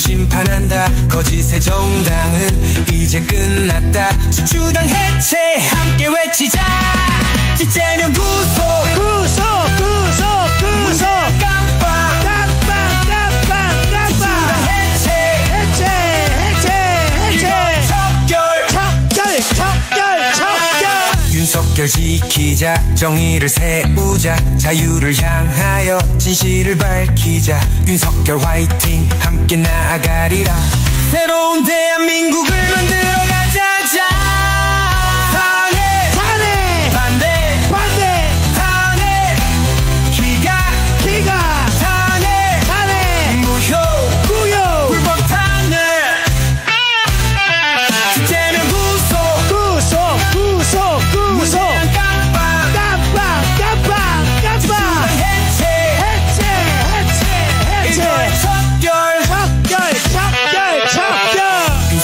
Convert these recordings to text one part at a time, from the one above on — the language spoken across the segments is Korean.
심판한다. 거짓의 정당은 이제 끝났다. 주당 해체 함께 외치자. 이제는 구속 윤석열 지키자. 정의를 세우자. 자유를 향하여 진실을 밝히자. 윤석열 화이팅. 함께 나아가리라. 새로운 대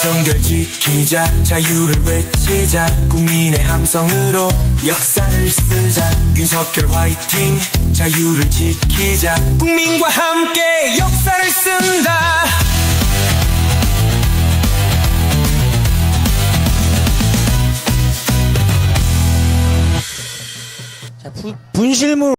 윤석열 지키자 자유를 외치자 국민의 함성으로 역사를 쓰자. 윤석열 화이팅 자유를 지키자. 국민과 함께 역사를 쓴다. 자, 부- 분실물